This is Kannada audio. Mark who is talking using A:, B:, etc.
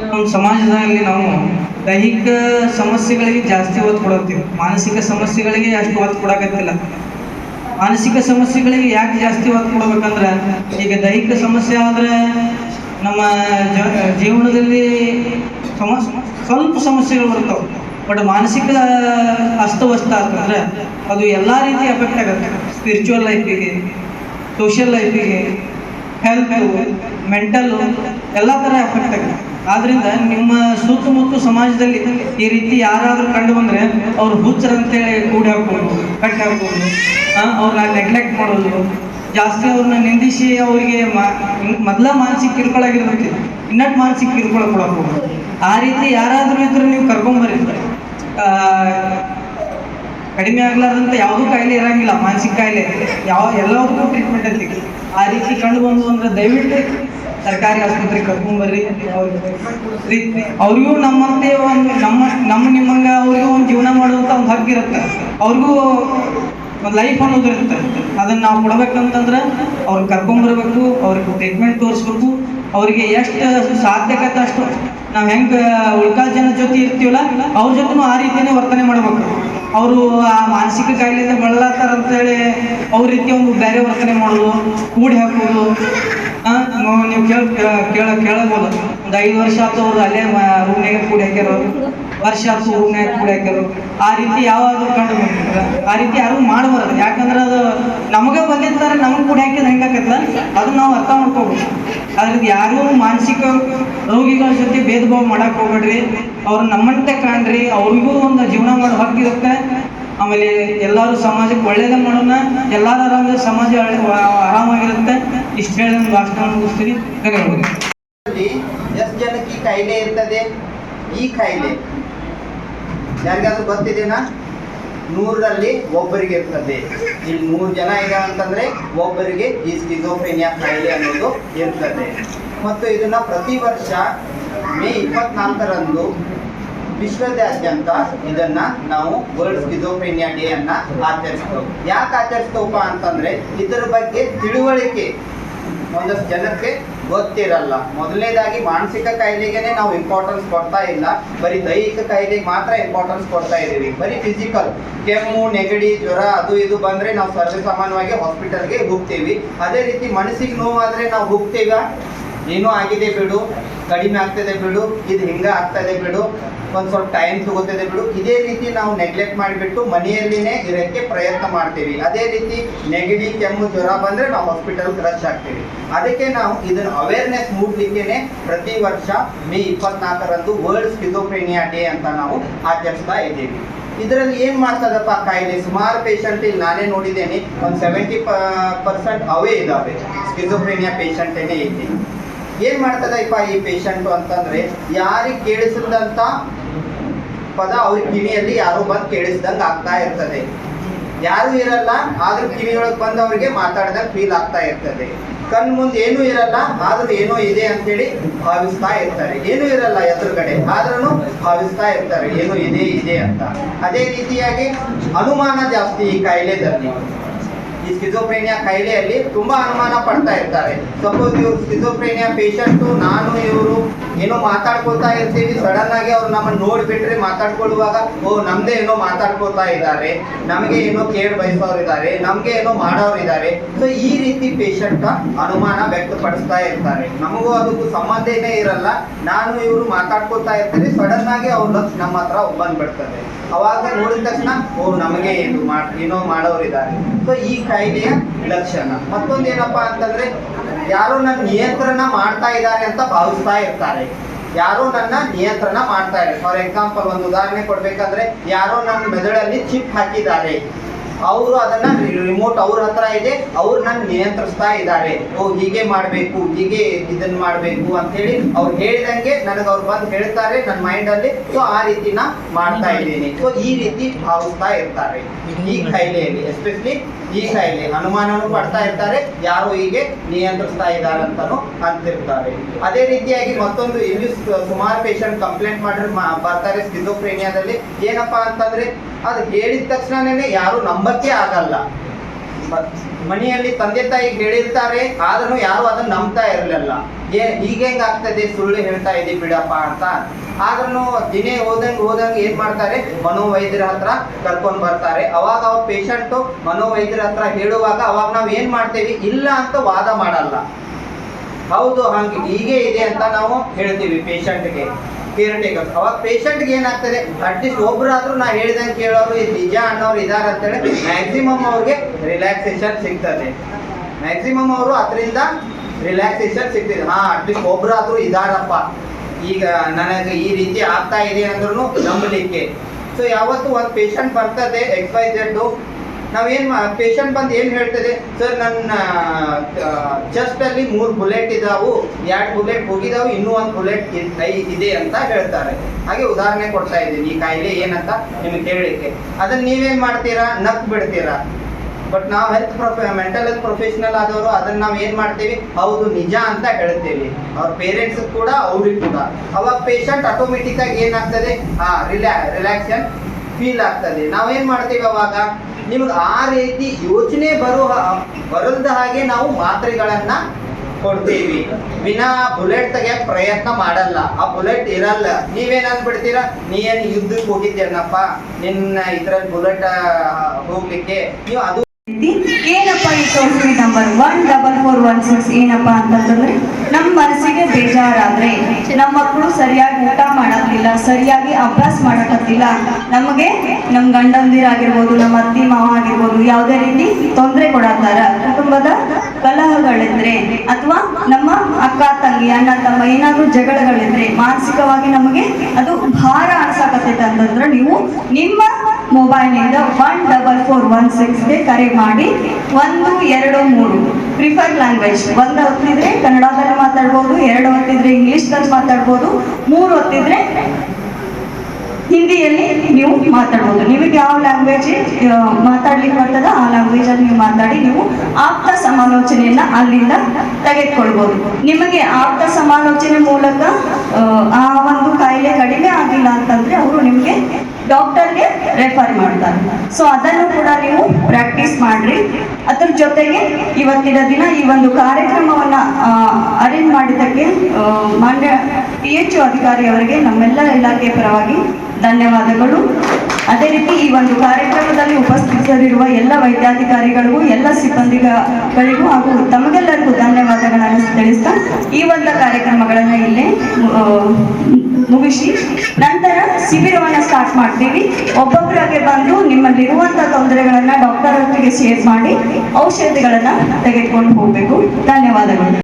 A: ನಮ್ಮ ಸಮಾಜದಲ್ಲಿ ನಾವು ದೈಹಿಕ ಸಮಸ್ಯೆಗಳಿಗೆ ಜಾಸ್ತಿ ಒತ್ತು ಕೊಡುತ್ತೀವಿ. ಮಾನಸಿಕ ಸಮಸ್ಯೆಗಳಿಗೆ ಅಷ್ಟು ಒತ್ತು ಕೊಡಕತ್ತಿಲ್ಲ. ಮಾನಸಿಕ ಸಮಸ್ಯೆಗಳಿಗೆ ಯಾಕೆ ಜಾಸ್ತಿ ಒತ್ತು ಕೊಡ್ಬೇಕಂದ್ರೆ, ಈಗ ದೈಹಿಕ ಸಮಸ್ಯೆ ಆದ್ರೆ ನಮ್ಮ ಜೀವನದಲ್ಲಿ ಸ್ವಲ್ಪ ಸಮಸ್ಯೆಗಳು ಬರ್ತಾವೆ. ಬಟ್ ಮಾನಸಿಕ ಅಸ್ತವ್ಯಸ್ತ ಅಂತಂದ್ರೆ ಅದು ಎಲ್ಲ ರೀತಿ ಎಫೆಕ್ಟ್ ಆಗುತ್ತೆ. ಸ್ಪಿರಿಚುವಲ್ ಲೈಫಿಗೆ ಸೋಷಿಯಲ್ ಲೈಫಿಗೆ ಹೆಲ್ತ್ ಮೆಂಟಲ್ ಎಲ್ಲ ಥರ ಎಫೆಕ್ಟ್ ಆಗುತ್ತೆ. ಆದ್ರಿಂದ ನಿಮ್ಮ ಸುತ್ತಮುತ್ತ ಸಮಾಜದಲ್ಲಿ ಈ ರೀತಿ ಯಾರಾದರೂ ಕಂಡು ಬಂದ್ರೆ ಅವ್ರು ಹುಚ್ಚರಂತೇಳಿ ಕೂಡಿ ಹಾಕ್ಬೋದು ಕಟ್ ಹಾಕ್ಬೋದು. ಅವ್ರನ್ನ ನೆಗ್ಲೆಕ್ಟ್ ಮಾಡೋದು. ಜಾಸ್ತಿ ಅವ್ರನ್ನ ನಿಂದಿಸಿ ಅವರಿಗೆ ಮೊದಲ ಮಾನಸಿಕ ಕಿರ್ಕೊಳಾಗಿರ್ತೈತಿ ಇನ್ನಟ್ ಮಾನಸಿಕ ಕಿರ್ಕೊಳ ಹೋಗ್ಬೋದು ಆ ರೀತಿ ಯಾರಾದರೂ ಇದ್ರೆ ನೀವು ಕರ್ಕೊಂಬರಿದ್ರೆ ಕಡಿಮೆ ಆಗ್ಲಾರ್ದಂತ ಯಾವುದೂ ಕಾಯಿಲೆ ಇರಂಗಿಲ್ಲ. ಮಾನಸಿಕ ಕಾಯಿಲೆ. ಯಾವ, ಎಲ್ಲವಕ್ಕೂ ಟ್ರೀಟ್ಮೆಂಟ್ ಅಲ್ಲಿ ಆ ರೀತಿ ಕಂಡು ಬಂದು ಅಂದ್ರೆ ದಯವಿಟ್ಟು ಸರ್ಕಾರಿ ಆಸ್ಪತ್ರೆಗೆ ಕರ್ಕೊಂಡ್ಬರ್ರಿ ಅವ್ರಿಗೆ ಅವ್ರಿಗೂ ನಮ್ಮಂತೆ ಒಂದು ನಮ್ಮ ನಮ್ಮ ನಿಮ್ಮಂಗ ಅವ್ರಿಗೂ ಒಂದು ಜೀವನ ಮಾಡುವಂಥ ಒಂದು ಹಕ್ಕಿರುತ್ತೆ ಅವ್ರಿಗೂ ಒಂದು ಲೈಫ್ ಅನ್ನೋದು ಇರುತ್ತೆ. ಅದನ್ನ ನಾವು ಕೊಡ್ಬೇಕಂತಂದ್ರೆ ಅವ್ರಿಗೆ ಕರ್ಕೊಂಬರ್ಬೇಕು ಅವ್ರಿಗೆ ಟ್ರೀಟ್ಮೆಂಟ್ ತೋರಿಸ್ಬೇಕು. ಅವರಿಗೆ ಎಷ್ಟು ಸಾಧ್ಯಕತೆ ಅಷ್ಟು ನಾವು ಹೆಂಗೆ ಉಳ್ಕಾಲ್ ಜನ ಜೊತೆ ಇರ್ತೀವಲ್ಲ, ಅವ್ರ ಜೊತೆನೂ ಆ ರೀತಿಯೇ ವರ್ತನೆ ಮಾಡ್ಬೇಕು. ಅವರು ಆ ಮಾನಸಿಕ ಕಾಯಿಲೆಯಿಂದ ಬಳಲತ್ತಾರ ಅಂತೇಳಿ ಅವ್ರ ರೀತಿ ಒಂದು ಬೇರೆ ವರ್ತನೆ ಮಾಡೋದು, ಕೂಡಿ ಹಾಕೋದು. ನೀವು ಕೇಳ ಕೇಳ ಕೇಳಬಹುದು ಒಂದು ಐದು ವರ್ಷ ಆಯ್ತು ಅವ್ರು ಅಲ್ಲೇ ರೂಮ್ನಾಗ ಕೂಡಿ ಹಾಕ್ಯಾರ. ವರ್ಷ ಆಯ್ತು ರೂಮ್ನಾಗ ಕೂಡಿ ಹಾಕ್ಯಾರೋ. ಆ ರೀತಿ ಯಾವಾಗಲೂ ಕಂಡು ಬಂದಿಲ್ಲ ಆ ರೀತಿ ಯಾರು ಮಾಡಬಾರದು. ಯಾಕಂದ್ರೆ ಅದು ನಮಗೆ ಬಂದಿರ್ತಾರೆ, ನಮಗೆ ಕೂಡಿ ಹಾಕಿದ್ರೆ ಹೆಂಗಾಕತ್ತಲ್ಲ ಅದನ್ನ ನಾವು ಅರ್ಥ ಮಾಡ್ಕೋಬೇಕು. ಅದ್ರದ್ದು ಯಾರು ಮಾನಸಿಕ ರೋಗಿಗಳ ಜೊತೆ ಭೇದ ಭಾವ ಮಾಡಕ್ ಹೋಗ್ಬೇಡ್ರಿ. ಅವ್ರ ನಮ್ಮಂತೆ ಕಾಣ್ರಿ. ಅವ್ರಿಗೂ ಒಂದು ಜೀವನ ಮಾಡೋ ಹಕ್ಕಿರುತ್ತೆ ಆಮೇಲೆ ಎಲ್ಲರೂ ಸಮಾಜಕ್ಕೆ ಒಳ್ಳೇದೇ ಮಾಡೋಣ, ಎಲ್ಲರೂ ಆರಾಮ ಸಮಾಜ ಆರಾಮಾಗಿರುತ್ತೆ. ಇಷ್ಟು ಹೇಳಿ ಒಂದು ಭಾಷಣ ಮುಗಿಸ್ತೀನಿ.
B: ಧನ್ಯವಾದಗಳು. ಎಷ್ಟು ಜನಕ್ಕೆ ಕಾಯಿಲೆ ಇರ್ತದೆ? ಈ ಕಾಯಿಲೆ ಯಾರಿಗಾದ್ರೂ ಗೊತ್ತಿದೆನಾ? ನೂರರಲ್ಲಿ ಒಬ್ಬರಿಗೆ ಇರ್ತದೆ. ಇಲ್ಲಿ ಮೂರು ಜನ ಇದೆ ಅಂತಂದ್ರೆ ಒಬ್ಬರಿಗೆ ಈ ಸ್ಕಿಜೋಫ್ರೇನಿಯಾ ಕಾಯಿಲೆ ಅನ್ನೋದು ಇರ್ತದೆ. ಮತ್ತು ಇದನ್ನ ಪ್ರತಿ ವರ್ಷ ಮೇ ಇಪ್ಪತ್ನಾಲ್ಕರಂದು ವಿಶ್ವದಾದ್ಯಂತ ಇದನ್ನ ನಾವು ವರ್ಲ್ಡ್ ಸ್ಕಿಜೋಫ್ರೇನಿಯಾ ಡೇ ಅನ್ನ ಆಚರಿಸ್ತೇವೆ. ಯಾಕೆ ಆಚರಿಸ್ತೇವಪ್ಪ ಅಂತಂದ್ರೆ ಇದರ ಬಗ್ಗೆ ತಿಳುವಳಿಕೆ ಒಂದಷ್ಟು ಜನಕ್ಕೆ ಗೊತ್ತಿರಲ್ಲ. ಮೊದಲನೇದಾಗಿ ಮಾನಸಿಕ ಕಾಯಿಲೆಗೆನೆ ನಾವು ಇಂಪಾರ್ಟೆನ್ಸ್ ಕೊಡ್ತಾ ಇಲ್ಲ. ಬರೀ ದೈಹಿಕ ಕಾಯಿಲೆಗೆ ಮಾತ್ರ ಇಂಪಾರ್ಟೆನ್ಸ್ ಕೊಡ್ತಾ ಇದ್ದೀವಿ ಬರೀ ಫಿಸಿಕಲ್ ಕೆಮ್ಮು, ನೆಗಡಿ, ಜ್ವರ, ಅದು ಇದು ಬಂದ್ರೆ ನಾವು ಸರ್ವೇ ಸಾಮಾನ್ಯವಾಗಿ ಹಾಸ್ಪಿಟಲ್ಗೆ ಹೋಗ್ತೀವಿ. ಅದೇ ರೀತಿ ಮನಸ್ಸಿಗೆ ನೋವಾದ್ರೆ ನಾವು ಹೋಗ್ತೀವ? ಏನೋ ಆಗಿದೆ ಬಿಡು, ಕಡಿಮೆ ಆಗ್ತದೆ ಬಿಡು, ಇದು ಹಿಂಗ ಆಗ್ತದೆ ಬಿಡು, ಒಂದ್ ಸ್ವಲ್ಪ ಟೈಮ್ ತಗೋತದೆ ಬಿಡು. ಇದೇ ರೀತಿ ನಾವು ನೆಗ್ಲೆಕ್ಟ್ ಮಾಡಿಬಿಟ್ಟು ಮನೆಯಲ್ಲಿನೇ ಇರೋಕ್ಕೆ ಪ್ರಯತ್ನ ಮಾಡ್ತೀವಿ. ಅದೇ ರೀತಿ ನೆಗಡಿ, ಕೆಮ್ಮು, ಜ್ವರ ಬಂದ್ರೆ ನಾವು ಹಾಸ್ಪಿಟಲ್ ರಶ್ ಆಗ್ತೀವಿ. ಅದಕ್ಕೆ ನಾವು ಇದನ್ನ ಅವೇರ್ನೆಸ್ ಮೂಡ್ಲಿಕ್ಕೇನೆ ಪ್ರತಿ ವರ್ಷ ಮೇ ಇಪ್ಪತ್ನಾಲ್ಕರಂದು ವರ್ಲ್ಡ್ ಸ್ಕಿಜೋಫ್ರೇನಿಯಾ ಡೇ ಅಂತ ನಾವು ಆಚರಿಸ್ತಾ ಇದ್ದೀವಿ. ಇದರಲ್ಲಿ ಏನ್ ಮಾಡ್ತದಪ್ಪ ಕಾಯಿಲೆ? ಸುಮಾರು ಪೇಷಂಟ್ ಇಲ್ಲಿ ನಾನೇ ನೋಡಿದ್ದೇನೆ, ಒಂದು ಸೆವೆಂಟಿ ಪರ್ಸೆಂಟ್ ಅವೇ ಇದಾವೆ ಸ್ಕಿಜೋಫ್ರೇನಿಯಾ ಪೇಷಂಟ್ ಐತಿ ಏನ್ ಮಾಡ್ತದಪ್ಪ ಈ ಪೇಷಂಟ್ ಅಂತಂದ್ರೆ ಯಾರಿಗೆ ಕೇಳಿಸಿದಂತ ಪದ ಅವ್ರ ಕಿವಿಯಲ್ಲಿ ಯಾರು ಬಂದು ಕೇಳಿಸ್ದಂಗೆ ಆಗ್ತಾ ಇರ್ತದೆ. ಯಾರು ಇರಲ್ಲ, ಆದ್ರೂ ಕಿವಿಯೊಳಗೆ ಬಂದು ಅವ್ರಿಗೆ ಮಾತಾಡ್ದಂಗೆ ಫೀಲ್ ಆಗ್ತಾ ಇರ್ತದೆ. ಕಣ್ ಮುಂದೆ ಏನೂ ಇರಲ್ಲ, ಆದ್ರೂ ಏನೋ ಇದೆ ಅಂತೇಳಿ ಭಾವಿಸ್ತಾ ಇರ್ತಾರೆ. ಏನೂ ಇರಲ್ಲ ಎದುರುಗಡೆ ಆದ್ರೂ ಭಾವಿಸ್ತಾ ಇರ್ತಾರೆ. ಏನೋ ಇದೆ ಇದೆ ಅಂತ. ಅದೇ ರೀತಿಯಾಗಿ ಅನುಮಾನ ಜಾಸ್ತಿ ಈ ಕಾಯಿಲೆದಲ್ಲಿ. ಈ ಸ್ಕಿಜೋಫ್ರೇನಿಯಾ ಕಾಯಿಲೆಯಲ್ಲಿ ತುಂಬಾ ಅನುಮಾನ ಪಡ್ತಾ ಇರ್ತಾರೆ. ಸಪೋಸ್ ಇವ್ರು ಸ್ಕಿಜೋಫ್ರೇನಿಯಾ ಪೇಷಂಟು ನಾನು ಇವರು ಏನೋ ಮಾತಾಡ್ಕೊತಾ ಇರ್ತೀವಿ ಸಡನ್ ಆಗಿ ಅವ್ರು ನಮ್ಮನ್ನ ನೋಡಿಬಿಟ್ರೆ ಮಾತಾಡ್ಕೊಳ್ಳುವಾಗ, ಓ, ನಮ್ದೇ ಏನೋ ಮಾತಾಡ್ಕೊತಾ ಇದ್ದಾರೆ, ನಮಗೆ ಏನೋ ಕೇಳಿ ಬಯಸೋರು ನಮಗೆ ಏನೋ ಮಾಡೋರು ಇದ್ದಾರೆ. ಸೊ ಈ ರೀತಿ ಪೇಷಂಟ್ ಅನುಮಾನ ವ್ಯಕ್ತಪಡಿಸ್ತಾ ಇರ್ತಾರೆ. ನಮಗೂ ಅದಕ್ಕೂ ಸಂಬಂಧನೇ ಇರಲ್ಲ. ನಾನು ಇವರು ಮಾತಾಡ್ಕೊತಾ ಇರ್ತೀನಿ ಸಡನ್ ಆಗಿ ಅವ್ರ ನಮ್ಮ ಹತ್ರ ಬಂದ್ಬಿಡ್ತದೆ ಅವಾಗ ನೋಡಿದ ತಕ್ಷಣ, ಓ, ನಮಗೆ ಏನು ಏನೋ ಮಾಡೋರು ಇದ್ದಾರೆ ಸೊ ಈ ಕಾಯಿಲೆಯ ಲಕ್ಷಣ. ಮತ್ತೊಂದು ಏನಪ್ಪಾ ಅಂತಂದ್ರೆ ಯಾರು ನನ್ನ ನಿಯಂತ್ರಣ ಮಾಡ್ತಾ ಇದ್ದಾರೆ ಅಂತ ಭಾವಿಸ್ತಾ ಇರ್ತಾರೆ. ಯಾರೋ ನನ್ನ ನಿಯಂತ್ರಣ ಮಾಡ್ತಾ ಇದ್ದಾರೆ. ಫಾರ್ ಎಕ್ಸಾಂಪಲ್ ಒಂದು ಉದಾಹರಣೆ ಕೊಡ್ಬೇಕಂದ್ರೆ ಯಾರೋ ನನ್ನ ಮೆದುಳಲ್ಲಿ ಚಿಪ್ ಹಾಕಿದ್ದಾರೆ. ಅವರು ಅದನ್ನ ರಿಮೋಟ್ ಅವ್ರ ಹತ್ರ ಇದೆ ಅವ್ರು ನನ್ನ ನಿಯಂತ್ರಿಸ್ತಾ ಇದ್ದಾರೆ. ಓ ಹೀಗೆ ಮಾಡಬೇಕು ಹೀಗೆ ಇದನ್ನ ಮಾಡಬೇಕು ಅಂತೇಳಿ ಅವ್ರು ಹೇಳಿದಂಗೆ ನನಗೆ ಅವ್ರು ಬಂದು ಹೇಳ್ತಾರೆ ನನ್ನ ಮೈಂಡ್ ಅಲ್ಲಿ ಸೊ ಆ ರೀತಿ ನಾ ಮಾಡ್ತಾ ಇದ್ದೀನಿ. ಸೊ ಈ ರೀತಿ ಭಾವಿಸ್ತಾ ಇರ್ತಾರೆ. ಈ ಕಾಯಿಲೆಯಲ್ಲಿ ಎಸ್ಪೆಷಲಿ ಈ ಕಾಯಿಲೆ ಅನುಮಾನನೂ ಪಡ್ತಾ ಇರ್ತಾರೆ ಯಾರು ಹೀಗೆ ನಿಯಂತ್ರಿಸ್ತಾ ಇದ್ದಾರೆ ಅಂತಾನು ಅಂತಿರ್ತಾರೆ. ಅದೇ ರೀತಿಯಾಗಿ ಮತ್ತೊಂದು ಇಲ್ಲಿ ಸುಮಾರು ಪೇಷಂಟ್ ಕಂಪ್ಲೇಂಟ್ ಮಾಡಿ ಬರ್ತಾರೆ ಸ್ಕಿಜೋಫ್ರೇನಿಯಾದಲ್ಲಿ ಏನಪ್ಪಾ ಅಂತಂದ್ರೆ ಅದು ಹೇಳಿದ ತಕ್ಷಣನೇ ಯಾರು ನಂಬಕ್ಕೆ ಆಗಲ್ಲ. ಮನೆಯಲ್ಲಿ ತಂದೆ ತಾಯಿ ಹೇಳಿರ್ತಾರೆ, ಆದ್ರೂ ಯಾರು ಅದನ್ನ ನಂಬ್ತಾ ಇರಲಿಲ್ಲ. ಏ, ಹೆಂಗ್ ಆಗ್ತದೆ? ಸುಳ್ಳು ಹೇಳ್ತಾ ಇದ್ದೀವಿ ಬಿಡಪ್ಪ ಅಂತ. ಆದ್ರೂ ದಿನೇ ಹೋದಂಗ್ ಹೋದಂಗ್ ಏನ್ ಮಾಡ್ತಾರೆ? ಮನೋವೈದ್ಯರ ಹತ್ರ ಕರ್ಕೊಂಡ್ ಬರ್ತಾರೆ. ಅವಾಗ ಅವ್ರ ಪೇಷಂಟ್ ಮನೋವೈದ್ಯರ ಹತ್ರ ಹೇಳುವಾಗ ಅವಾಗ ನಾವ್ ಏನ್ ಮಾಡ್ತೇವಿ? ಇಲ್ಲ ಅಂತ ವಾದ ಮಾಡಲ್ಲ. ಹೌದು, ಹಂಗೆ ಹೀಗೆ ಇದೆ ಅಂತ ನಾವು ಹೇಳ್ತೀವಿ ಪೇಷಂಟ್ಗೆ ಕೇರ್ ಟೇಕರ್ ಅವಾಗ ಪೇಷಂಟ್ಗೆ ಏನಾಗ್ತದೆ ಅಟ್ಲೀಸ್ಟ್ ಒಬ್ರಾದ್ರೂ ನಾ ಹೇಳ್ದಂಗೆ ಕೇಳೋರು ನಿಜ ಅನ್ನೋರು ಇದಾರೆ ಅಂತೇಳಿ ಮ್ಯಾಕ್ಸಿಮಮ್ ಅವ್ರಿಗೆ ರಿಲ್ಯಾಕ್ಸೇಷನ್ ಸಿಗ್ತದೆ. ಮ್ಯಾಕ್ಸಿಮಮ್ ಅವರು ಅದರಿಂದ ರಿಲ್ಯಾಕ್ಸೇಷನ್ ಸಿಗ್ತಿದೆ. ಹಾ ಅಟ್ಲೀಸ್ಟ್ ಒಬ್ರಾದ್ರೂ ಇದಾರಪ್ಪ. ಈಗ ನನಗೆ ಈ ರೀತಿ ಆಗ್ತಾ ಇದೆ ಅಂದ್ರೂ ನಂಬಲಿಕ್ಕೆ. ಸೊ ಯಾವತ್ತು ಒಂದು ಪೇಷಂಟ್ ಬರ್ತದೆ ಎಕ್ಸ್ ವೈ ನಾವೇನ್ ಪೇಷಂಟ್ ಬಂದು ಏನು ಹೇಳ್ತದೆ? ಸರ್ ನನ್ನ ಚೆಸ್ಟ್ ಅಲ್ಲಿ ಮೂರ್ ಬುಲೆಟ್ ಇದಾವು. ಎರಡು ಬುಲೆಟ್ ಹೋಗಿದಾವು. ಇನ್ನೂ ಒಂದು ಬುಲೆಟ್ ಇದೆ ಅಂತ ಹೇಳ್ತಾರೆ. ಹಾಗೆ ಉದಾಹರಣೆ ಕೊಡ್ತಾ ಇದ್ದೀನಿ. ಈ ಕಾಯಿಲೆ ಏನಂತ ನಿಮಗೆ ಕೇಳಲಿಕ್ಕೆ ಅದನ್ನ ನೀವೇನು ಮಾಡ್ತೀರಾ? ನಕ್ ಬಿಡ್ತೀರಾ. ಬಟ್ ನಾವು ಹೆಲ್ತ್ ಪ್ರೊಫೆ ಮೆಂಟಲ್ ಹೆಲ್ತ್ ಪ್ರೊಫೆಷನಲ್ ಆದವರು ಅದನ್ನ ನಾವು ಏನು ಮಾಡ್ತೀವಿ? ಹೌದು, ನಿಜ ಅಂತ ಹೇಳ್ತೇವೆ. ಅವ್ರ ಪೇರೆಂಟ್ಸ್ ಕೂಡ, ಅವ್ರಿಗೆ ಕೂಡ. ಅವಾಗ ಪೇಷಂಟ್ ಆಟೋಮೆಟಿಕ್ ಆಗಿ ಏನಾಗ್ತದೆ? ಹಾ ರಿಲ್ಯಾ ರಿಲ್ಯಾಕ್ಸನ್ ಫೀಲ್ ಆಗ್ತದೆ. ನಾವೇನು ಮಾಡ್ತೀವಿ ಅವಾಗ? ನಿಮ್ಗೆ ಆ ರೀತಿ ಯೋಚನೆ ಬರೋ ಬರದ ಹಾಗೆ ನಾವು ಮಾತ್ರೆಗಳನ್ನ ಕೊಡ್ತೀವಿ. ವಿನಾ ಬುಲೆಟ್ ತೆಗಿಯಕ್ ಪ್ರಯತ್ನ ಮಾಡಲ್ಲ. ಆ ಬುಲೆಟ್ ಇರಲ್ಲ. ನೀವೇನ್ ಅನ್ಬಿಡ್ತೀರಾ ನೀ ಏನ್ ಯುದ್ಧಕ್ಕೆ ಹೋಗಿದ್ದೇನಪ್ಪ? ನಿನ್ನ ಇದ್ರಲ್ಲಿ ಬುಲೆಟ್ ಹೋಗ್ಲಿಕ್ಕೆ? ನೀವು ಅದು
C: ಏನಪ್ಪ ಈ toll number one double four one six ಏನಪ್ಪ ಅಂತಂದ್ರೆ ನಮ್ಮ ಮನಸ್ಸಿಗೆ ಬೇಜಾರಾದ್ರೆ ನಮ್ಮ ಮಕ್ಕಳು ಸರಿಯಾಗಿ ಊಟ ಮಾಡಕ್ಕಿಲ್ಲ, ಸರಿಯಾಗಿ ಅಭ್ಯಾಸ ಮಾಡಕತ್ತಿಲ್ಲ ನಮಗೆ ನಮ್ಮ ಗಂಡಂದಿರಾಗಿರ್ಬೋದು ನಮ್ಮ ಅತ್ತಿ ಮಾವ ಆಗಿರ್ಬೋದು, ಯಾವುದೇ ರೀತಿ ತೊಂದರೆ ಕೊಡತ್ತಾರ ಕುಟುಂಬದ ಕಲಹಗಳಿದ್ರೆ ಅಥವಾ ನಮ್ಮ ಅಕ್ಕ, ತಂಗಿ, ಅಣ್ಣ, ತಮ್ಮ ಏನಾದರೂ ಜಗಳಗಳಿದ್ರೆ ಮಾನಸಿಕವಾಗಿ ನಮಗೆ ಅದು ಭಾರ ಅನ್ಸಕತ್ತೈತೆ ಅಂತಂದ್ರೆ ನೀವು ನಿಮ್ಮ ಮೊಬೈಲ್ನಿಂದ ಒನ್ ಡಬಲ್ ಫೋರ್ ಒನ್ ಸಿಕ್ಸ್ಗೆ ಕರೆ ಮಾಡಿ ಒಂದು, ಎರಡು, ಮೂರು. ಪ್ರಿಫರ್ ಲ್ಯಾಂಗ್ವೇಜ್ ಒಂದು ಹೊತ್ತಿದ್ರೆ ಕನ್ನಡದಲ್ಲಿ ಮಾತಾಡ್ಬೋದು, ಎರಡು ಹೊತ್ತಿದ್ರೆ ಇಂಗ್ಲೀಷ್ದಲ್ಲಿ ಮಾತಾಡ್ಬೋದು, ಮೂರು ಹೊತ್ತಿದ್ರೆ ಹಿಂದಿಯಲ್ಲಿ ನೀವು ಮಾತಾಡ್ಬೋದು. ನಿಮಗೆ ಯಾವ ಲ್ಯಾಂಗ್ವೇಜ್ ಮಾತಾಡ್ಲಿಕ್ಕೆ ಬರ್ತದ ಆ ಲ್ಯಾಂಗ್ವೇಜಲ್ಲಿ ನೀವು ಮಾತಾಡಿ ನೀವು ಆಪ್ತ ಸಮಾಲೋಚನೆಯನ್ನ ಅಲ್ಲಿಂದ ತೆಗೆದುಕೊಳ್ಬೋದು. ನಿಮಗೆ ಆಪ್ತ ಸಮಾಲೋಚನೆ ಮೂಲಕ ಆ, ಒಂದು ಕಾಯಿಲೆ ಕಡಿಮೆ ಆಗಿಲ್ಲ ಅಂತಂದ್ರೆ ಅವರು ನಿಮಗೆ ಡಾಕ್ಟರ್ಗೆ ರೆಫರ್ ಮಾಡ್ತಾರೆ. ಸೊ ಅದನ್ನು ಕೂಡ ನೀವು ಪ್ರಾಕ್ಟೀಸ್ ಮಾಡ್ರಿ. ಅದ್ರ ಜೊತೆಗೆ ಇವತ್ತಿನ ದಿನ ಈ ಒಂದು ಕಾರ್ಯಕ್ರಮವನ್ನ ಮಾನ್ಯ ಪಿ ಎಚ್ ಅಧಿಕಾರಿ ಅವರಿಗೆ ನಮ್ಮೆಲ್ಲ ಇಲಾಖೆ ಪರವಾಗಿ ಧನ್ಯವಾದಗಳು. ಅದೇ ರೀತಿ ಈ ಒಂದು ಕಾರ್ಯಕ್ರಮದಲ್ಲಿ ಉಪಸ್ಥಿತರಿರುವ ಎಲ್ಲ ವೈದ್ಯಾಧಿಕಾರಿಗಳಿಗೂ, ಎಲ್ಲ ಸಿಬ್ಬಂದಿಗಳಿಗೂ ಹಾಗೂ ತಮಗೆಲ್ಲರಿಗೂ ಧನ್ಯವಾದಗಳನ್ನು ತಿಳಿಸ್ತಾ, ಈ ಒಂದು ಕಾರ್ಯಕ್ರಮಗಳನ್ನು ಇಲ್ಲೇ ಮುಗಿಸಿ. ನಂತರ ಶಿಬಿರವನ್ನ ಸ್ಟಾರ್ಟ್ ಮಾಡ್ತೀವಿ. ಒಬ್ಬೊಬ್ಬರಾಗೆ ಬಂದು ನಿಮ್ಮಲ್ಲಿರುವಂಥ ತೊಂದರೆಗಳನ್ನ ಡಾಕ್ಟರ್ ಒಟ್ಟಿಗೆ ಶೇರ್ ಮಾಡಿ ಔಷಧಿಗಳನ್ನ ತೆಗೆದುಕೊಂಡು ಹೋಗಬೇಕು. ಧನ್ಯವಾದಗಳು.